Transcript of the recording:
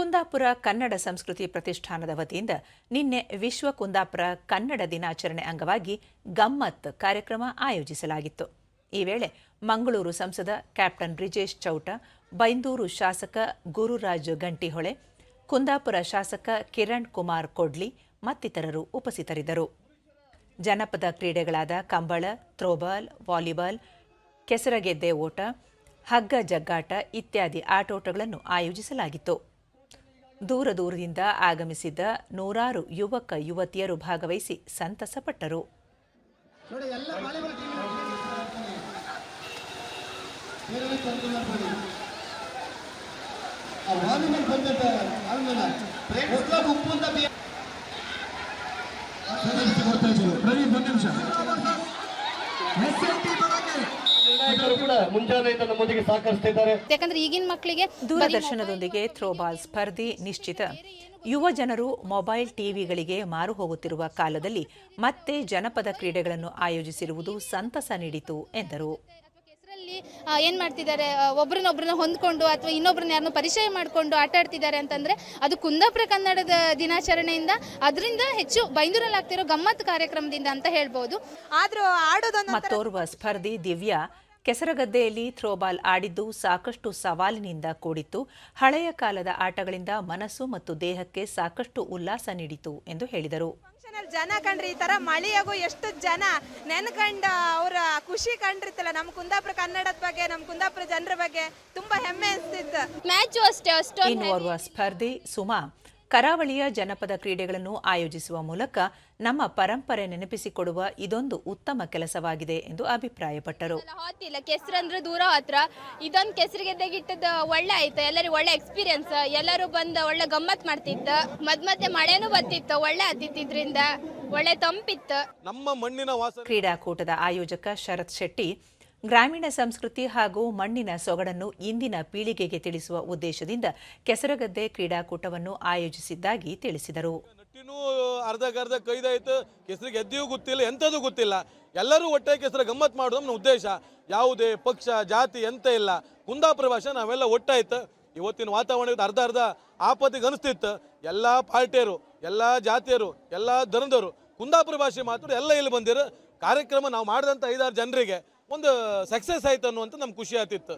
ಕುಂದಾಪುರ ಕನ್ನಡ ಸಂಸ್ಕೃತಿ ಪ್ರತಿಷ್ಠಾನದ ವತಿಯಿಂದ ನಿನ್ನೆ ವಿಶ್ವ ಕುಂದಾಪುರ ಕನ್ನಡ ದಿನಾಚರಣೆ ಅಂಗವಾಗಿ ಗಮ್ಮತ್ ಕಾರ್ಯಕ್ರಮ ಆಯೋಜಿಸಲಾಗಿತ್ತು. ಈ ವೇಳೆ ಮಂಗಳೂರು ಸಂಸದ ಕ್ಯಾಪ್ಟನ್ ಬ್ರಿಜೇಶ್ ಚೌಟ, ಬೈಂದೂರು ಶಾಸಕ ಗುರುರಾಜ್ ಗಂಟಿಹೊಳೆ, ಕುಂದಾಪುರ ಶಾಸಕ ಕಿರಣ್ ಕುಮಾರ್ ಕೊಡ್ಲಿ ಮತ್ತಿತರರು ಉಪಸ್ಥಿತರಿದ್ದರು. ಜನಪದ ಕ್ರೀಡೆಗಳಾದ ಕಂಬಳ, ಥ್ರೋಬಾಲ್, ವಾಲಿಬಾಲ್, ಕೆಸರಗೆದ್ದೆ ಓಟ, ಹಗ್ಗ ಜಗ್ಗಾಟ ಇತ್ಯಾದಿ ಆಟೋಟಗಳನ್ನು ಆಯೋಜಿಸಲಾಗಿತ್ತು. ದೂರ ದೂರದಿಂದ ಆಗಮಿಸಿದ್ದ ನೂರಾರು ಯುವಕ ಯುವತಿಯರು ಭಾಗವಹಿಸಿ ಸಂತಸಪಟ್ಟರು. ಪ್ರದೀಪ್ ಒಂದು ನಿಮಿಷ. ನಮ್ಮೊಂದಿಗೆ ಸಹಕರಿಸ್ತಿದ್ದಾರೆ ಯಾಕಂದ್ರೆ ಈಗಿನ ಮಕ್ಕಳಿಗೆ ದೂರದರ್ಶನದೊಂದಿಗೆ ಥ್ರೋಬಾಲ್ ಸ್ಪರ್ಧೆ ನಿಶ್ಚಿತ. ಯುವ ಜನರು ಮೊಬೈಲ್ ಟಿವಿಗಳಿಗೆ ಮಾರು ಹೋಗುತ್ತಿರುವ ಕಾಲದಲ್ಲಿ ಮತ್ತೆ ಜನಪದ ಕ್ರೀಡೆಗಳನ್ನು ಆಯೋಜಿಸಿರುವುದು ಸಂತಸ ನೀಡಿತು ಎಂದರು. ಕೆಸರಲ್ಲಿ ಏನ್ ಮಾಡ್ತಿದ್ದಾರೆ? ಒಬ್ಬರನ್ನೊಬ್ಬರನ್ನ ಒಬ್ರನ್ನೊಬ್ರನ್ನ ಹೊಂದ್ಕೊಂಡು ಅಥವಾ ಇನ್ನೊಬ್ರನ್ನ ಯಾರನ್ನ ಪರಿಚಯ ಮಾಡ್ಕೊಂಡು ಆಟ ಆಡ್ತಿದ್ದಾರೆ ಅಂತಂದ್ರೆ ಅದು ಕುಂದಾಪುರ ಕನ್ನಡದ ದಿನಾಚರಣೆಯಿಂದ ಅದರಿಂದ ಹೆಚ್ಚು ಬೈಂದೂರಲ್ಲಾಗ್ತಿರೋ ಗಮ್ಮತ್ ಕಾರ್ಯಕ್ರಮದಿಂದ ಅಂತ ಹೇಳ್ಬೋದು. ಆದ್ರೂ ಆಡೋದನ್ನ ಮತ್ತೋರ್ವ ಸ್ಪರ್ಧಿ ದಿವ್ಯಾ ಕೆಸರಗದ್ದೆಯಲ್ಲಿ ಥ್ರೋಬಾಲ್ ಆಡಿದ್ದು ಸಾಕಷ್ಟು ಸವಾಲಿನಿಂದ ಕೂಡಿತ್ತು. ಹಳೆಯ ಕಾಲದ ಆಟಗಳಿಂದ ಮನಸ್ಸು ಮತ್ತು ದೇಹಕ್ಕೆ ಸಾಕಷ್ಟು ಉಲ್ಲಾಸ ನೀಡಿತು ಎಂದು ಹೇಳಿದರು. ಜನ ಕಂಡ್ರಿ ಈ ತರ ಮಳೆಯಾಗೂ ಎಷ್ಟು ಜನ ನೆನ್ಕಂಡ ಅವ್ರ ಖುಷಿ ಕಂಡಿರ್ತಲ್ಲ. ನಮ್ ಕುಂದಾಪುರ ಕನ್ನಡದ ಬಗ್ಗೆ ನಮ್ ಕುಂದಾಪುರ ಜನರ ಬಗ್ಗೆ ತುಂಬಾ ಹೆಮ್ಮೆ ಅನ್ಸ್ತಿತ್ತು. ಮ್ಯಾಚ್ ಅಷ್ಟೇ ಅಷ್ಟೊಂದು ಇನ್ನೋರ್ವ ಸ್ಪರ್ಧಿ ಸುಮಾ. ಕರಾವಳಿಯ ಜನಪದ ಕ್ರೀಡೆಗಳನ್ನು ಆಯೋಜಿಸುವ ಮೂಲಕ ನಮ್ಮ ಪರಂಪರೆ ನೆನಪಿಸಿಕೊಡುವ ಇದೊಂದು ಉತ್ತಮ ಕೆಲಸವಾಗಿದೆ ಎಂದು ಅಭಿಪ್ರಾಯಪಟ್ಟರು. ಹೋತಿಲ್ಲ ಕೆಸರು ಅಂದ್ರೆ ದೂರ ಹತ್ರ. ಇದೊಂದು ಕೆಸರಿಗೆದ್ದೆಗಿಟ್ಟದ ಒಳ್ಳೆ ಆಯ್ತು. ಎಲ್ಲರಿಗೂ ಒಳ್ಳೆ ಎಕ್ಸ್ಪೀರಿಯನ್ಸ್ ಎಲ್ಲರೂ ಬಂದು ಒಳ್ಳೆ ಗಮ್ಮತ್ ಮಾಡ್ತಿದ್ದ. ಮದ್ ಮಧ್ಯೆ ಮಳೆನೂ ಬರ್ತಿತ್ತು. ಒಳ್ಳೆ ಆತಿತ್ತು ಇದ್ರಿಂದ ಒಳ್ಳೆ ತಂಪಿತ್ತು. ನಮ್ಮ ಮಣ್ಣಿನ ವಾಸನೆ ಕ್ರೀಡಾಕೂಟದ ಆಯೋಜಕ ಶರತ್ ಶೆಟ್ಟಿ ಗ್ರಾಮೀಣ ಸಂಸ್ಕೃತಿ ಹಾಗೂ ಮಣ್ಣಿನ ಸೊಗಡನ್ನು ಇಂದಿನ ಪೀಳಿಗೆಗೆ ತಿಳಿಸುವ ಉದ್ದೇಶದಿಂದ ಕೆಸರಗದ್ದೆ ಕ್ರೀಡಾಕೂಟವನ್ನು ಆಯೋಜಿಸಿದ್ದಾಗಿ ತಿಳಿಸಿದರು. ಅರ್ಧಕ್ಕರ್ಧ ಕೈದಾಯ್ತು. ಎದ್ದಿಯೂ ಗೊತ್ತಿಲ್ಲ, ಎಂಥದ್ದು ಗೊತ್ತಿಲ್ಲ. ಎಲ್ಲರೂ ಒಟ್ಟೆ ಕೆಸರ ಗಮ್ಮತ್ ಮಾಡೋದು ನಮ್ಮ ಉದ್ದೇಶ. ಯಾವುದೇ ಪಕ್ಷ, ಜಾತಿ, ಎಂತ ಇಲ್ಲ. ಕುಂದಾಪುರ ಭಾಷೆ ನಾವೆಲ್ಲ ಒಟ್ಟಾಯ್ತು. ಇವತ್ತಿನ ವಾತಾವರಣ ಅರ್ಧ ಅರ್ಧ ಆಪತ್ತಿಗೆ ಅನಿಸ್ತಿತ್ತು. ಎಲ್ಲ ಪಾರ್ಟಿಯರು, ಎಲ್ಲ ಜಾತಿಯರು, ಎಲ್ಲ ಧರ್ಮದವರು, ಕುಂದಾಪುರ ಭಾಷೆ ಮಾತ್ರ ಎಲ್ಲ ಇಲ್ಲಿ ಬಂದಿರೋ. ಕಾರ್ಯಕ್ರಮ ನಾವು ಮಾಡಿದಂಥ ಐದಾರು ಜನರಿಗೆ ಒಂದು ಸಕ್ಸಸ್ ಆಯ್ತು ಅನ್ನುವಂಥ ನಮ್ಗೆ ಖುಷಿ ಆಗ್ತಿತ್ತು.